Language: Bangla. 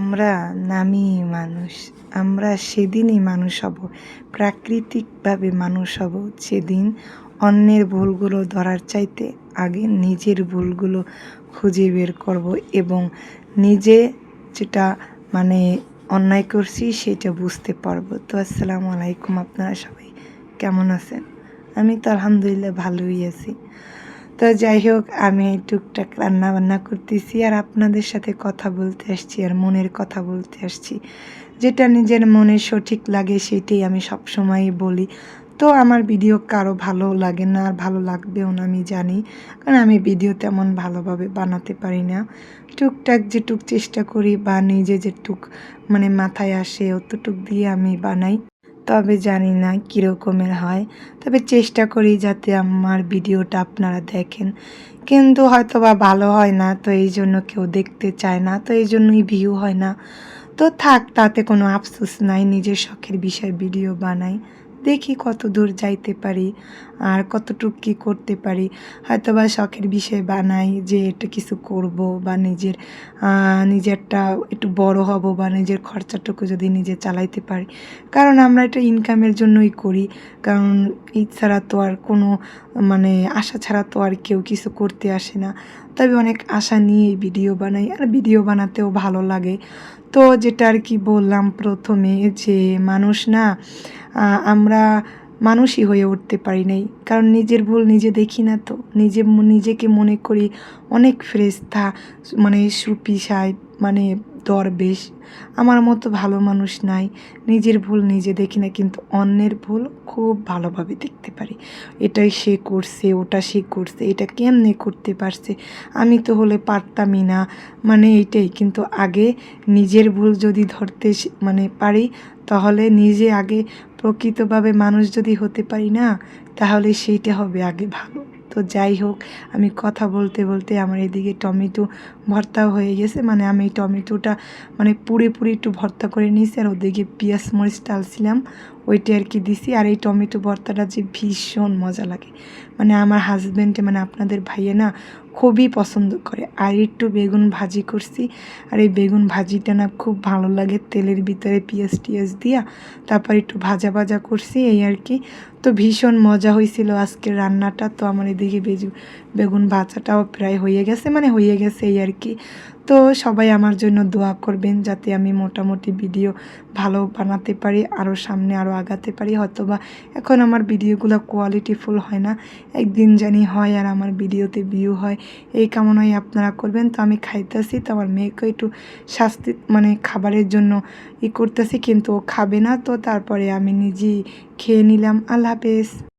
আমরা নামি মানুষ, আমরা সেদিনই মানুষ হব, প্রাকৃতিকভাবে মানুষ হব। সেদিন অন্যের ভুলগুলো ধরার চাইতে আগে নিজের ভুলগুলো খুঁজে বের করব এবং নিজে যেটা মানে অন্যায় করছি সেটা বুঝতে পারব। তো আসসালামু আলাইকুম আপনারা সবাই, কেমন আছেন? আমি তো আলহামদুলিল্লাহ ভালোই আছি। তো যাই হোক, আমি টুকটাক রান্না বান্না করতেছি আর আপনাদের সাথে কথা বলতে আসছি আর মনের কথা বলতে আসছি। যেটা নিজের মনে সঠিক লাগে সেটাই আমি সবসময় বলি। তো আমার ভিডিও কারও ভালো লাগে না আর ভালো লাগবেও না আমি জানি, কারণ আমি ভিডিও তেমন ভালোভাবে বানাতে পারি না। টুকটাক যেটুক চেষ্টা করি বা নিজে যেটুক মানে মাথায় আসে, অতটুক দিয়ে আমি বানাই। তবে জানি না কীরকমের হয়। তবে চেষ্টা করি যাতে আমার ভিডিওটা আপনারা দেখেন। কিন্তু হয়তো বা ভালো হয় না, তো এই জন্য কেউ দেখতে চায় না, তো এই জন্যই ভিউ হয় না। তো থাক, তাতে কোনো আফসোস নাই, নিজের শখের বিষয় ভিডিও বানাই। দেখি কত দূর যাইতে পারি আর কতটুক কী করতে পারি। হয়তো বা শখের বিষয় বানাই যে এটা কিছু করব বা নিজের নিজেরটা একটু বড় হব বা নিজের খরচাটুকু যদি নিজে চালাইতে পারি। কারণ আমরা এটা ইনকামের জন্যই করি। কারণ ঈদ ছাড়া তো আর কোনো মানে আশা ছাড়া তো আর কেউ কিছু করতে আসে না। তবে অনেক আশা নিয়ে ভিডিও বানাই, আর ভিডিও বানাতেও ভালো লাগে। তো যেটা আর কি বললাম প্রথমে যে মানুষ না আমরা মানুষই হয়ে উঠতে পারি নাই। কারণ নিজের ভুল নিজে দেখি না তো। নিজে নিজেকে মনে করি অনেক ফ্রেস্তা মানে সুপিসায় মানে দরবেশ আমার মতো ভালো মানুষ নাই। নিজের ভুল নিজে দেখি না, কিন্তু অন্যের ভুল খুব ভালোভাবে দেখতে পারি। এটাই সে করছে, ওটা সে করছে, এটা কেমনে করতে পারছে, আমি তো হলে পারতামই না। মানে এইটাই, কিন্তু আগে নিজের ভুল যদি ধরতে মানে পারি, তাহলে নিজে আগে প্রকৃতভাবে মানুষ যদি হতে পারি না, তাহলে সেইটা হবে আগে ভালো। তো যাই হোক, আমি কথা বলতে বলতে আমার এদিকে টমেটো ভর্তা হয়ে গেছে। মানে আমি টমেটোটা মানে পুরে পুরে একটু ভর্তা করে নিয়েছি আর ওদিকে পেঁয়াজ মরিচ টালছিলাম। ওইটা আর কি দিছি। আর এই টমেটো ভর্তাটা যে ভীষণ মজা লাগে। মানে আমার হাজব্যান্ডে মানে আপনাদের ভাইয়ে না খুবই পছন্দ করে। আর একটু বেগুন ভাজি করছি। আর এই বেগুন ভাজিটা না খুব ভালো লাগে তেলের ভিতরে পেঁয়াজ টিয়াজ দিয়া। তারপর একটু ভাজা ভাজা করছি এই আর কি। তো ভীষণ মজা হয়েছিল আজকের রান্নাটা। তো আমার এদিকে বেগুন ভাজাটাও প্রায় হয়ে গেছে। মানে হয়ে গেছে এই আর কি। তো সবাই আমার জন্য দোয়া করবেন যাতে আমি মোটামুটি ভিডিও ভালো বানাতে পারি আরও সামনে আরও আগাতে পারি। হয়তো বা এখন আমার ভিডিওগুলো কোয়ালিটিফুল হয় না। একদিন জানি হয় আর আমার ভিডিওতে ভিউ হয়। এই কামনাই আপনারা করবেন। তো আমি খাইতেছি, তো আমার মেয়েকে একটু শাস্তি মানে খাবারের জন্য ই করতেছি, কিন্তু ও খাবে না। তো তারপরে আমি নিজেই খেয়ে নিলাম। আল্লাহ হাফেজ।